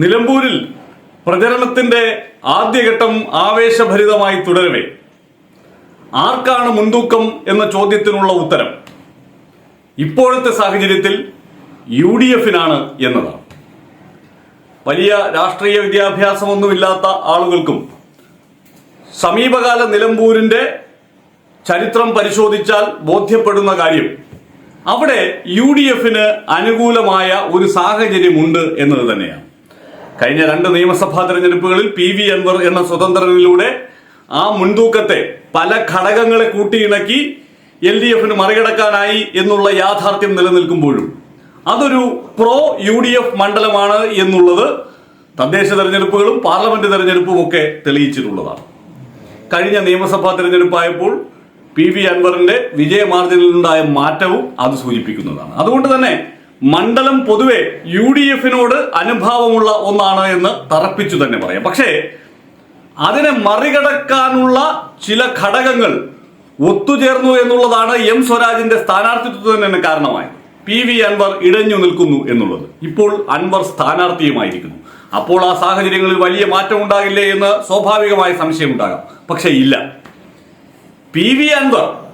നിലമ്പൂരിൽ പ്രചരണത്തിന്റെ ആദ്യഘട്ടം ആവേശഭരിതമായി തുടരവേ. ആർക്കാണ് മുൻതൂക്കം എന്ന ചോദ്യത്തിനുള്ള ഉത്തരം? ഇപ്പോഴത്തെ സാഹചര്യത്തിൽ യു ഡി എഫിനാണ് എന്നതാണ്. വലിയ രാഷ്ട്രീയ വിദ്യാഭ്യാസമൊന്നുമില്ലാത്ത ആളുകൾക്കും സമീപകാല നിലമ്പൂരിന്റെ ചരിത്രം പരിശോധിച്ചാൽ ബോധ്യപ്പെടുന്ന കാര്യം അവിടെ യു ഡി എഫിന് അനുകൂലമായ ഒരു സാഹചര്യമുണ്ട് എന്നത് തന്നെയാണ്. കഴിഞ്ഞ രണ്ട് നിയമസഭാ തെരഞ്ഞെടുപ്പുകളിൽ പി വി അൻവർ എന്ന സ്വതന്ത്രനിലൂടെ ആ മുൻതൂക്കത്തെ പല ഘടകങ്ങളെ കൂട്ടിയിണക്കി എൽ ഡി എഫിന് മറികടക്കാനായി എന്നുള്ള യാഥാർത്ഥ്യം നിലനിൽക്കുമ്പോഴും അതൊരു പ്രോ യു ഡി എഫ് മണ്ഡലമാണ് എന്നുള്ളത് തദ്ദേശ തെരഞ്ഞെടുപ്പുകളും പാർലമെന്റ് തെരഞ്ഞെടുപ്പും ഒക്കെ തെളിയിച്ചിട്ടുള്ളതാണ്. കഴിഞ്ഞ നിയമസഭാ തെരഞ്ഞെടുപ്പായപ്പോൾ പി വി അൻവറിന്റെ വിജയ മാർജിനിലുണ്ടായ മാറ്റവും അത് സൂചിപ്പിക്കുന്നതാണ്. അതുകൊണ്ട് തന്നെ മണ്ഡലം പൊതുവെ യു ഡി എഫിനോട് അനുഭാവമുള്ള ഒന്നാണ് എന്ന് തറപ്പിച്ചു തന്നെ പറയാം. പക്ഷേ അതിനെ മറികടക്കാനുള്ള ചില ഘടകങ്ങൾ ഒത്തുചേർന്നു എന്നുള്ളതാണ് എം സ്വരാജിന്റെ സ്ഥാനാർത്ഥിത്വത്തിന് കാരണമായത്. പി വി അൻവർ ഇടഞ്ഞു നിൽക്കുന്നു എന്നുള്ളത്. ഇപ്പോൾ അൻവർ സ്ഥാനാർത്ഥിയുമായിരിക്കുന്നു. അപ്പോൾ ആ സാഹചര്യങ്ങളിൽ വലിയ മാറ്റം ഉണ്ടാകില്ലേ എന്ന് സ്വാഭാവികമായ സംശയം ഉണ്ടാകാം പക്ഷേ ഇല്ല. പി വി അൻവർ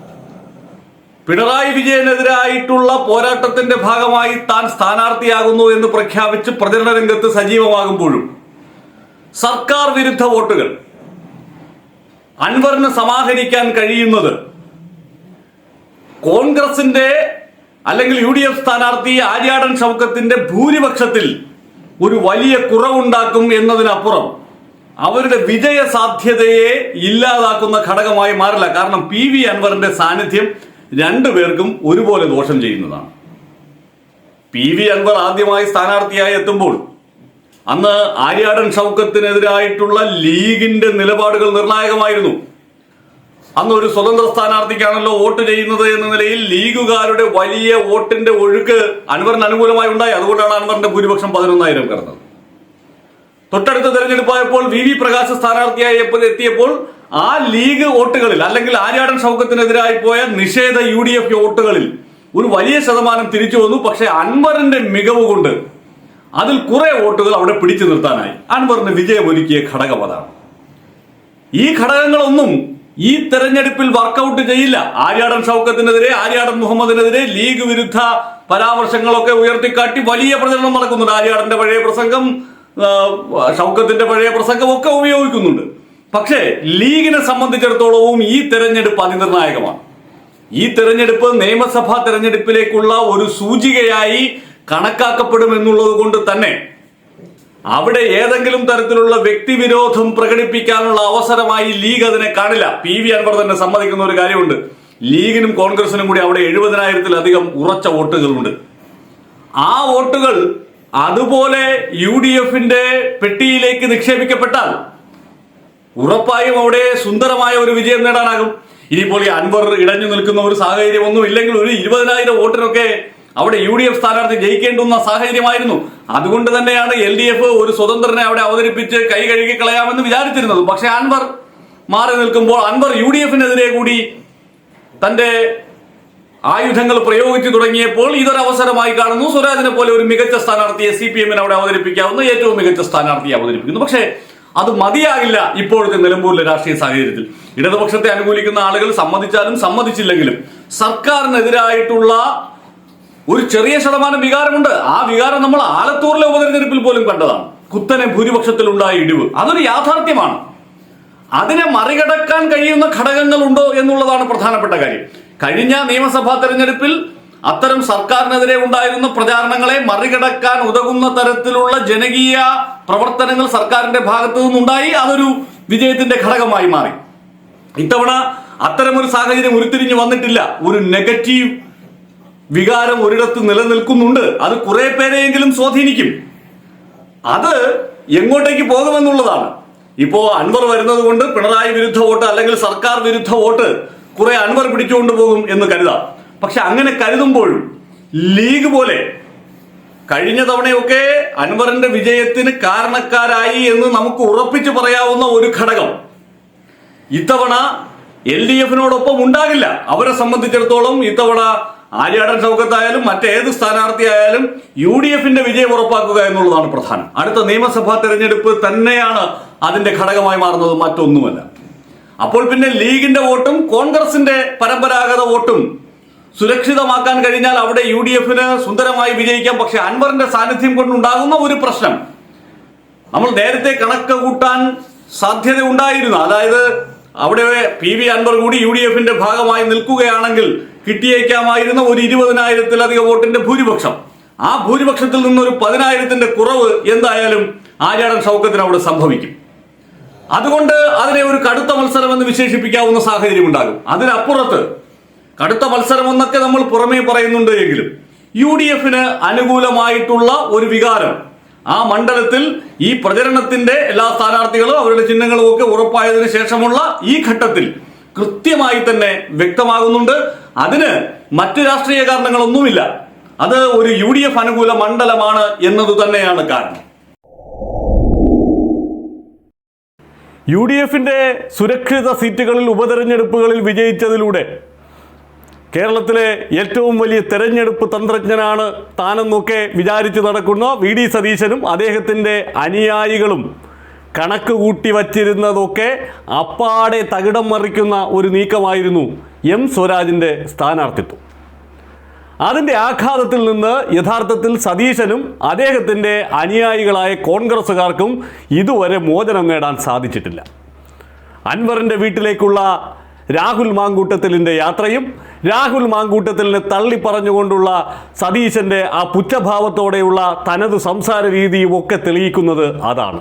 പിണറായി വിജയനെതിരായിട്ടുള്ള പോരാട്ടത്തിന്റെ ഭാഗമായി താൻ സ്ഥാനാർത്ഥിയാകുന്നു എന്ന് പ്രഖ്യാപിച്ച് പ്രചരണ രംഗത്ത് സജീവമാകുമ്പോഴും സർക്കാർ വിരുദ്ധ വോട്ടുകൾ അൻവറിന് സമാഹരിക്കാൻ കഴിയുന്നത് കോൺഗ്രസിന്റെ അല്ലെങ്കിൽ യു ഡി എഫ് സ്ഥാനാർത്ഥി ആര്യാടൻ ഷൗക്കത്തിന്റെ ഭൂരിപക്ഷത്തിൽ ഒരു വലിയ കുറവുണ്ടാക്കും എന്നതിനപ്പുറം അവരുടെ വിജയ സാധ്യതയെ ഇല്ലാതാക്കുന്ന ഘടകമായി മാറില്ല. കാരണം പി വി അൻവറിന്റെ സാന്നിധ്യം രണ്ടുപേർക്കും ഒരുപോലെ ദോഷം ചെയ്യുന്നതാണ്. പി വി അൻവർ ആദ്യമായി സ്ഥാനാർത്ഥിയായി എത്തുമ്പോൾ അന്ന് ആര്യാടൻ ഷൗക്കത്തിനെതിരായിട്ടുള്ള ലീഗിന്റെ നിലപാടുകൾ നിർണായകമായിരുന്നു. അന്ന് ഒരു സ്വതന്ത്ര സ്ഥാനാർത്ഥിക്കാണല്ലോ വോട്ട് ചെയ്യുന്നത് എന്ന നിലയിൽ ലീഗുകാരുടെ വലിയ വോട്ടിന്റെ ഒഴുക്ക് അൻവറിന് അനുകൂലമായി ഉണ്ടായി. അതുകൊണ്ടാണ് അൻവറിന്റെ ഭൂരിപക്ഷം പതിനൊന്നായിരം കടന്നത്. തൊട്ടടുത്ത തെരഞ്ഞെടുപ്പായപ്പോൾ വി വി പ്രകാശ് സ്ഥാനാർത്ഥിയായി എത്തിയപ്പോൾ ആ ലീഗ് വോട്ടുകളിൽ അല്ലെങ്കിൽ ആര്യാടൻ ഷൗക്കത്തിനെതിരായി പോയ നിഷേധ യു ഡി എഫ് വോട്ടുകളിൽ ഒരു വലിയ ശതമാനം തിരിച്ചു വന്നു. പക്ഷേ അൻവറിന്റെ മികവ് കൊണ്ട് അതിൽ കുറെ വോട്ടുകൾ അവിടെ പിടിച്ചു നിർത്താനായി. അൻവറിന് വിജയമൊരുക്കിയ ഘടകം അതാണ്. ഈ ഘടകങ്ങളൊന്നും ഈ തെരഞ്ഞെടുപ്പിൽ വർക്കൗട്ട് ചെയ്യില്ല. ആര്യാടൻ ഷൗക്കത്തിനെതിരെ ആര്യാടൻ മുഹമ്മദിനെതിരെ ലീഗ് വിരുദ്ധ പരാമർശങ്ങളൊക്കെ ഉയർത്തിക്കാട്ടി വലിയ പ്രചരണം നടക്കുന്നുണ്ട്. ആര്യാടന്റെ പഴയ പ്രസംഗം സൗഖ്യത്തിന്റെ പഴയ പ്രസംഗം ഒക്കെ ഉപയോഗിക്കുന്നുണ്ട്. പക്ഷേ ലീഗിനെ സംബന്ധിച്ചിടത്തോളവും ഈ തെരഞ്ഞെടുപ്പ് അതിനിർണായകമാണ്. ഈ തെരഞ്ഞെടുപ്പ് നിയമസഭാ തെരഞ്ഞെടുപ്പിലേക്കുള്ള ഒരു സൂചികയായി കണക്കാക്കപ്പെടും എന്നുള്ളത് കൊണ്ട് തന്നെ അവിടെ ഏതെങ്കിലും തരത്തിലുള്ള വ്യക്തിവിരോധം പ്രകടിപ്പിക്കാനുള്ള അവസരമായി ലീഗ് അതിനെ കാണില്ല. പി വി അൻവർ തന്നെ സമ്മതിക്കുന്ന ഒരു കാര്യമുണ്ട്. ലീഗിനും കോൺഗ്രസിനും കൂടി അവിടെ എഴുപതിനായിരത്തിലധികം ഉറച്ച വോട്ടുകളുണ്ട്. ആ വോട്ടുകൾ അതുപോലെ യു ഡി എഫിന്റെ പെട്ടിയിലേക്ക് നിക്ഷേപിക്കപ്പെട്ടാൽ ഉറപ്പായും അവിടെ സുന്ദരമായ ഒരു വിജയം നേടാനാകും. ഇനിയിപ്പോൾ ഈ അൻവർ ഇടഞ്ഞു നിൽക്കുന്ന ഒരു സാഹചര്യം ഒന്നും ഇല്ലെങ്കിൽ ഒരു ഇരുപതിനായിരം വോട്ടിനൊക്കെ അവിടെ യു ഡി എഫ് സ്ഥാനാർത്ഥി ജയിക്കേണ്ടുന്ന സാഹചര്യമായിരുന്നു. അതുകൊണ്ട് തന്നെയാണ് എൽ ഡി എഫ് ഒരു സ്വതന്ത്രനെ അവിടെ അവതരിപ്പിച്ച് കൈ കഴുകി കളയാമെന്ന് വിചാരിച്ചിരുന്നത്. പക്ഷെ അൻവർ മാറി നിൽക്കുമ്പോൾ അൻവർ യു ഡി എഫിനെതിരെ കൂടി തന്റെ ആയുധങ്ങൾ പ്രയോഗിച്ചു തുടങ്ങിയപ്പോൾ ഇതൊരവസരമായി കാണുന്നു. സ്വരാജിനെ പോലെ ഒരു മികച്ച സ്ഥാനാർത്ഥിയെ സി പി എമ്മിന് അവിടെ അവതരിപ്പിക്കാവുന്ന ഏറ്റവും മികച്ച സ്ഥാനാർത്ഥിയെ അവതരിപ്പിക്കുന്നു. പക്ഷേ അത് മതിയാകില്ല ഇപ്പോഴത്തെ നിലമ്പൂരിലെ രാഷ്ട്രീയ സാഹചര്യത്തിൽ. ഇടതുപക്ഷത്തെ അനുകൂലിക്കുന്ന ആളുകൾ സമ്മതിച്ചാലും സമ്മതിച്ചില്ലെങ്കിലും സർക്കാരിനെതിരായിട്ടുള്ള ഒരു ചെറിയ ശതമാനം വികാരമുണ്ട്. ആ വികാരം നമ്മൾ ആലത്തൂരിലെ ഉപതെരഞ്ഞെടുപ്പിൽ പോലും കണ്ടതാണ്. കുത്തനെ ഭൂരിപക്ഷത്തിലുണ്ടായ ഇടിവ്. അതൊരു യാഥാർത്ഥ്യമാണ്. അതിനെ മറികടക്കാൻ കഴിയുന്ന ഘടകങ്ങൾ ഉണ്ടോ എന്നുള്ളതാണ് പ്രധാനപ്പെട്ട കാര്യം. കഴിഞ്ഞ നിയമസഭാ തെരഞ്ഞെടുപ്പിൽ അത്തരം സർക്കാരിനെതിരെ ഉണ്ടായിരുന്ന പ്രചാരണങ്ങളെ മറികടക്കാൻ ഉതകുന്ന തരത്തിലുള്ള ജനകീയ പ്രവർത്തനങ്ങൾ സർക്കാരിന്റെ ഭാഗത്തു നിന്നുണ്ടായി. അതൊരു വിജയത്തിന്റെ ഘടകമായി മാറി. ഇത്തവണ അത്തരമൊരു സാഹചര്യം ഉരുത്തിരിഞ്ഞു വന്നിട്ടില്ല. ഒരു നെഗറ്റീവ് വികാരം ഒരിടത്ത് നിലനിൽക്കുന്നുണ്ട്. അത് കുറെ പേരെയെങ്കിലും സ്വാധീനിക്കും. അത് എങ്ങോട്ടേക്ക് പോകുമെന്നുള്ളതാണ്. ഇപ്പോ അൻവർ വരുന്നത് കൊണ്ട് പിണറായി വിരുദ്ധ വോട്ട് അല്ലെങ്കിൽ സർക്കാർ വിരുദ്ധ വോട്ട് കുറെ അൻവർ പിടിച്ചുകൊണ്ട് പോകും എന്ന് കരുതാം. പക്ഷെ അങ്ങനെ കരുതുമ്പോഴും ലീഗ് പോലെ കഴിഞ്ഞ തവണയൊക്കെ അൻവറിന്റെ വിജയത്തിന് കാരണക്കാരായി എന്ന് നമുക്ക് ഉറപ്പിച്ചു പറയാവുന്ന ഒരു ഘടകം ഇത്തവണ എൽ ഡി എഫിനോടൊപ്പം ഉണ്ടാകില്ല. അവരെ സംബന്ധിച്ചിടത്തോളം ഇത്തവണ ആര്യാടൻ ചൗക്കത്തായാലും മറ്റേത് സ്ഥാനാർത്ഥിയായാലും യു ഡി എഫിന്റെ വിജയം ഉറപ്പാക്കുക എന്നുള്ളതാണ് പ്രധാനം. അടുത്ത നിയമസഭാ തെരഞ്ഞെടുപ്പ് തന്നെയാണ് അതിന്റെ ഘടകമായി മാറുന്നത് മറ്റൊന്നുമല്ല. അപ്പോൾ പിന്നെ ലീഗിന്റെ വോട്ടും കോൺഗ്രസിന്റെ പരമ്പരാഗത വോട്ടും സുരക്ഷിതമാക്കാൻ കഴിഞ്ഞാൽ അവിടെ യു ഡി എഫിന് സുന്ദരമായി വിജയിക്കാം. പക്ഷെ അൻവറിന്റെ സാന്നിധ്യം കൊണ്ടുണ്ടാകുന്ന ഒരു പ്രശ്നം. നമ്മൾ നേരത്തെ കണക്ക് കൂട്ടാൻ സാധ്യത ഉണ്ടായിരുന്നു അതായത് അവിടെ പി വി അൻവർ കൂടി യു ഡി എഫിന്റെ ഭാഗമായി നിൽക്കുകയാണെങ്കിൽ കിട്ടിയേക്കാമായിരുന്ന ഒരു ഇരുപതിനായിരത്തിലധികം വോട്ടിന്റെ ഭൂരിപക്ഷം. ആ ഭൂരിപക്ഷത്തിൽ നിന്നൊരു പതിനായിരത്തിന്റെ കുറവ് എന്തായാലും ആര്യാടൻ ഷൗക്കത്തിന് അവിടെ സംഭവിക്കും. അതുകൊണ്ട് അതിനെ ഒരു കടുത്ത മത്സരം എന്ന് വിശേഷിപ്പിക്കാവുന്ന സാഹചര്യം ഉണ്ടാകും അതിനപ്പുറത്ത് കടുത്ത മത്സരം എന്നൊക്കെ നമ്മൾ പുറമേ പറയുന്നുണ്ട് എങ്കിലും യു ഡി എഫിന് അനുകൂലമായിട്ടുള്ള ഒരു വികാരം ആ മണ്ഡലത്തിൽ ഈ പ്രചരണത്തിന്റെ എല്ലാ സ്ഥാനാർത്ഥികളും അവരുടെ ചിഹ്നങ്ങളും ഒക്കെ ഉറപ്പായതിനു ശേഷമുള്ള ഈ ഘട്ടത്തിൽ കൃത്യമായി തന്നെ വ്യക്തമാകുന്നുണ്ട്. അതിന് മറ്റു രാഷ്ട്രീയ കാരണങ്ങളൊന്നുമില്ല. അത് ഒരു യു ഡി എഫ് അനുകൂല മണ്ഡലമാണ് എന്നത് തന്നെയാണ് കാരണം. യു ഡി എഫിന്റെ സുരക്ഷിത സീറ്റുകളിൽ ഉപതെരഞ്ഞെടുപ്പുകളിൽ വിജയിച്ചതിലൂടെ കേരളത്തിലെ ഏറ്റവും വലിയ തെരഞ്ഞെടുപ്പ് തന്ത്രജ്ഞനാണ് താനെന്നൊക്കെ വിചാരിച്ച് നടക്കുന്ന വി ഡി സതീശനും അദ്ദേഹത്തിന്റെ അനുയായികളും കണക്ക് കൂട്ടി വച്ചിരുന്നതൊക്കെ അപ്പാടെ തകിടം മറിക്കുന്ന ഒരു നീക്കമായിരുന്നു എം സ്വരാജിന്റെ സ്ഥാനാർത്ഥിത്വം. അതിന്റെ ആഘാതത്തിൽ നിന്ന് യഥാർത്ഥത്തിൽ സതീശനും അദ്ദേഹത്തിന്റെ അനുയായികളായ കോൺഗ്രസ്സുകാർക്കും ഇതുവരെ മോചനം നേടാൻ സാധിച്ചിട്ടില്ല. അൻവറിന്റെ വീട്ടിലേക്കുള്ള രാഹുൽ മാങ്കൂട്ടത്തിലിന്റെ യാത്രയും രാഹുൽ മാങ്കൂട്ടത്തിലിനെ തള്ളി പറഞ്ഞുകൊണ്ടുള്ള സതീശന്റെ ആ പുച്ഛഭാവത്തോടെയുള്ള തനത് സംസാര രീതിയും ഒക്കെ തെളിയിക്കുന്നത് അതാണ്.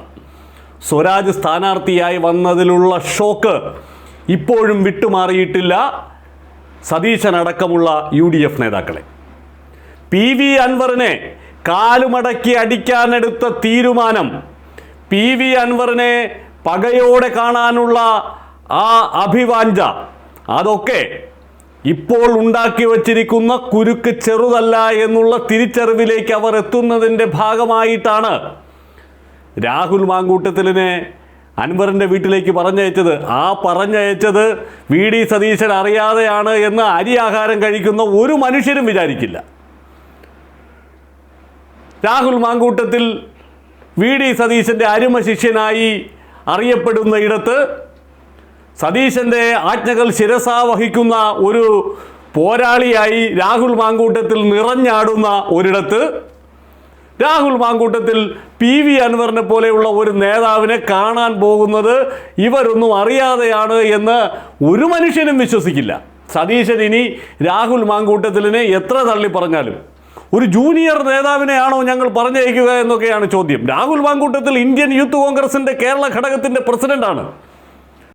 സ്വരാജ് സ്ഥാനാർത്ഥിയായി വന്നതിലുള്ള ഷോക്ക് ഇപ്പോഴും വിട്ടുമാറിയിട്ടില്ല സതീശനടക്കമുള്ള യു ഡി എഫ് നേതാക്കളെ. പി വി അൻവറിനെ കാലുമടക്കി അടിക്കാനെടുത്ത തീരുമാനം പി വി അൻവറിനെ പകയോടെ കാണാനുള്ള ആ അഭിവാഞ്ച അതൊക്കെ ഇപ്പോൾ ഉണ്ടാക്കി വച്ചിരിക്കുന്ന കുരുക്ക് ചെറുതല്ല എന്നുള്ള തിരിച്ചറിവിലേക്ക് അവർ എത്തുന്നതിന്റെ ഭാഗമായിട്ടാണ് രാഹുൽ മാങ്കൂട്ടത്തിലിനെ അൻവറിന്റെ വീട്ടിലേക്ക് പറഞ്ഞയച്ചത്. ആ പറഞ്ഞയച്ചത് വി ഡി സതീശൻ അറിയാതെയാണ് എന്ന് അരി ആഹാരം കഴിക്കുന്ന ഒരു മനുഷ്യരും വിചാരിക്കില്ല. രാഹുൽ മാങ്കൂട്ടത്തിൽ വി ഡി സതീശന്റെ അരുമ ശിഷ്യനായി അറിയപ്പെടുന്ന ഇടത്ത് സതീശന്റെ ആജ്ഞകൾ ശിരസ വഹിക്കുന്ന ഒരു പോരാളിയായി രാഹുൽ മാങ്കൂട്ടത്തിൽ നിറഞ്ഞാടുന്ന ഒരിടത്ത് രാഹുൽ മാങ്കൂട്ടത്തിൽ പി വി അൻവറിനെ പോലെയുള്ള ഒരു നേതാവിനെ കാണാൻ പോകുന്നത് ഇവരൊന്നും അറിയാതെയാണ് എന്ന് ഒരു മനുഷ്യനും വിശ്വസിക്കില്ല. സതീശൻ ഇനി രാഹുൽ മാങ്കൂട്ടത്തിലിനെ എത്ര തള്ളി പറഞ്ഞാലും ഒരു ജൂനിയർ നേതാവിനെയാണോ ഞങ്ങൾ പറഞ്ഞയക്കുക എന്നൊക്കെയാണ് ചോദ്യം. രാഹുൽ മാങ്കൂട്ടത്തിൽ ഇന്ത്യൻ യൂത്ത് കോൺഗ്രസിന്റെ കേരള ഘടകത്തിന്റെ പ്രസിഡന്റാണ്.